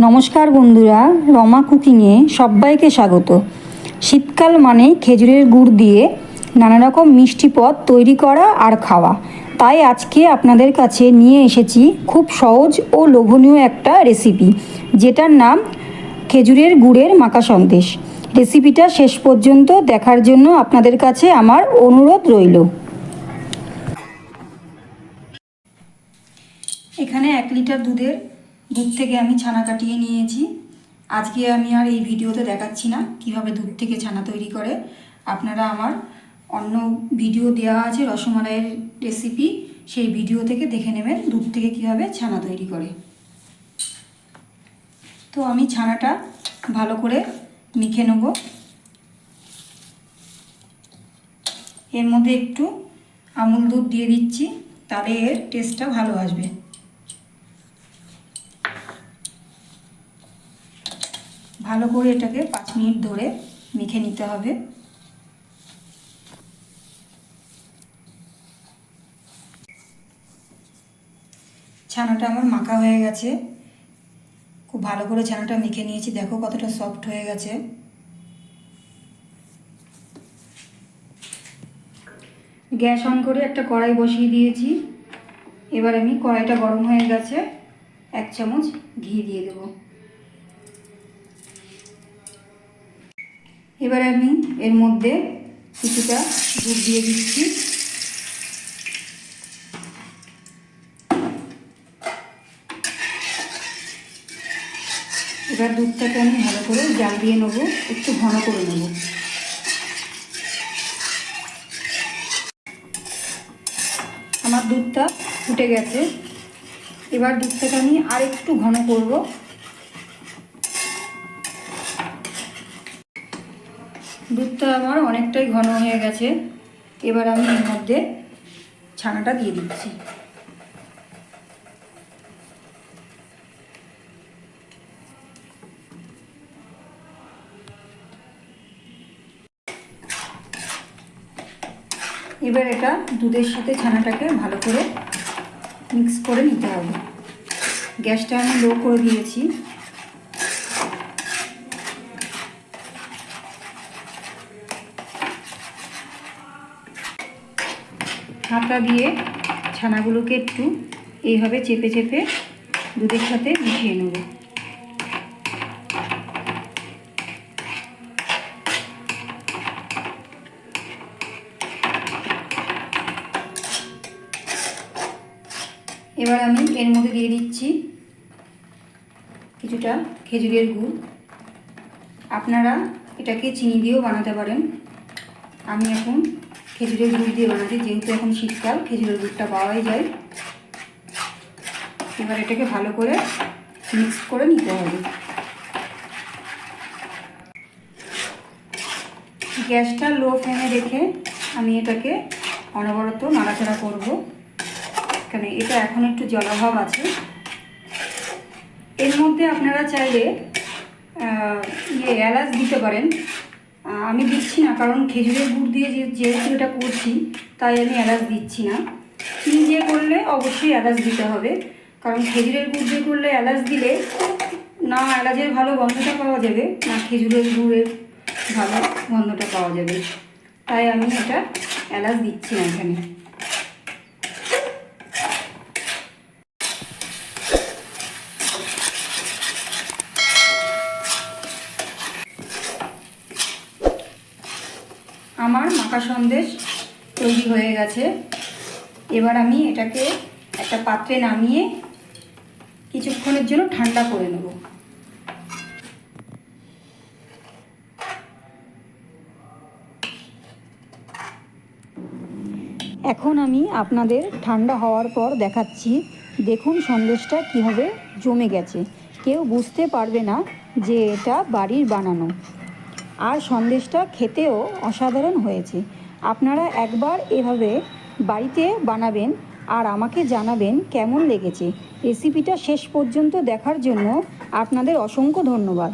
নমস্কার বন্ধুরা, রমা কুকিংয়ে সবাইকে স্বাগত। শীতকাল মানে খেজুরের গুড় দিয়ে নানা রকম মিষ্টি পদ তৈরি করা আর খাওয়া। তাই আজকে আপনাদের কাছে নিয়ে এসেছি খুব সহজ ও লোভনীয় একটা রেসিপি, যেটার নাম খেজুরের গুড়ের মাখা সন্দেশ। রেসিপিটা শেষ পর্যন্ত দেখার জন্য আপনাদের কাছে আমার অনুরোধ রইল। এখানে এক লিটার দুধের দুধ থেকে আমি ছানা কাটিয়ে নিয়েছি। আজকে আমি আর এই ভিডিওতে দেখাচ্ছি না কীভাবে দুধ থেকে ছানা তৈরি করে। আপনারা আমার অন্য ভিডিও দেওয়া আছে রসমালাইয়ের রেসিপি সেই ভিডিও থেকে দেখে নেবেন দুধ থেকে কীভাবে ছানা তৈরি করে। তো আমি ছানাটা ভালো করে মেখে নেব। এর মধ্যে একটু আমুল দুধ দিয়ে দিচ্ছি, তাহলে এর টেস্টটা ভালো আসবে। ভালো করে এটাকে পাঁচ মিনিট ধরে মেখে নিতে হবে। ছানাটা আমার মাখা হয়ে গেছে। খুব ভালো করে ছানাটা মেখে নিয়েছি। দেখো কতটা সফট হয়ে গেছে। গ্যাস অন করে একটা কড়াই বসিয়ে দিয়েছি। এবার আমি কড়াইটা গরম হয়ে গেছে। এক চামচ ঘি দিয়ে দেবো। এবার আমি এর মধ্যে কিছুটা দুধ দিয়ে দিচ্ছি। এবার দুধটাকে আমি ভালো করে জাল দিয়ে নেব, একটু ঘন করে নেব। আমার দুধটা ফুটে গেছে। এবার দুধটাকে আমি আর একটু ঘন করব। দুধটা আমার অনেকটাই ঘন হয়ে গেছে। এবার আমি এর মধ্যে ছানাটা দিয়ে দিচ্ছি। এবার এটা দুধের সাথে ছানাটাকে ভালো করে মিক্স করে নিতে হবে। গ্যাসটা আমি লো করে দিয়েছি। হাতা দিয়ে ছানাগুলোকে একটু এইভাবে চেপে চেপে দুধের সাথে মিশিয়ে নেব। এবার আমি এর মধ্যে দিয়ে দিচ্ছি কিছুটা খেজুরের গুড়। আপনারা এটাকে চিনি দিয়েও বানাতে পারেন। আমি এখন খেজুরের গুড় দিয়ে বানাচ্ছি, যেহেতু এখন শীতকাল, খেজুরের গুড়টা পাওয়াই যায়। এবার এটাকে ভালো করে মিক্স করে নিতে হবে। গ্যাসটা লো ফ্লেমে রেখে আমি এটাকে অনবরত নাড়াচাড়া করব। কারণ এটা এখন একটু জলাভাব আছে। এর মধ্যে আপনারা চাইলে ইয়ে এলাচ দিতে পারেন। আমি দিচ্ছি না, কারণ খেজুরের গুড় দিয়ে যেহেতু এটা করছি, তাই আমি এলাচ দিচ্ছি না। চিনি দিয়ে করলে অবশ্যই এলাচ দিতে হবে, কারণ খেজুরের গুড় দিয়ে করলে এলাচ দিলে না এলাচের ভালো গন্ধটা পাওয়া যাবে, না খেজুরের গুড়ের ভালো গন্ধটা পাওয়া যাবে। তাই আমি এটা এলাচ দিচ্ছি না এখানে। আমার মাখা সন্দেশ তৈরি হয়ে গেছে। এবার আমি এটাকে একটা পাত্রে নামিয়ে কিছুক্ষণের জন্য ঠান্ডা করে নেব। এখন আমি আপনাদের ঠান্ডা হওয়ার পর দেখাচ্ছি। দেখুন সন্দেশটা কীভাবে জমে গেছে। কেউ বুঝতে পারবে না যে এটা বাড়ির বানানো। আর সন্দেশটা খেতেও অসাধারণ হয়েছে। আপনারা একবার এভাবে বাড়িতে বানাবেন আর আমাকে জানাবেন কেমন লেগেছে। রেসিপিটা শেষ পর্যন্ত দেখার জন্য আপনাদের অসংখ্য ধন্যবাদ।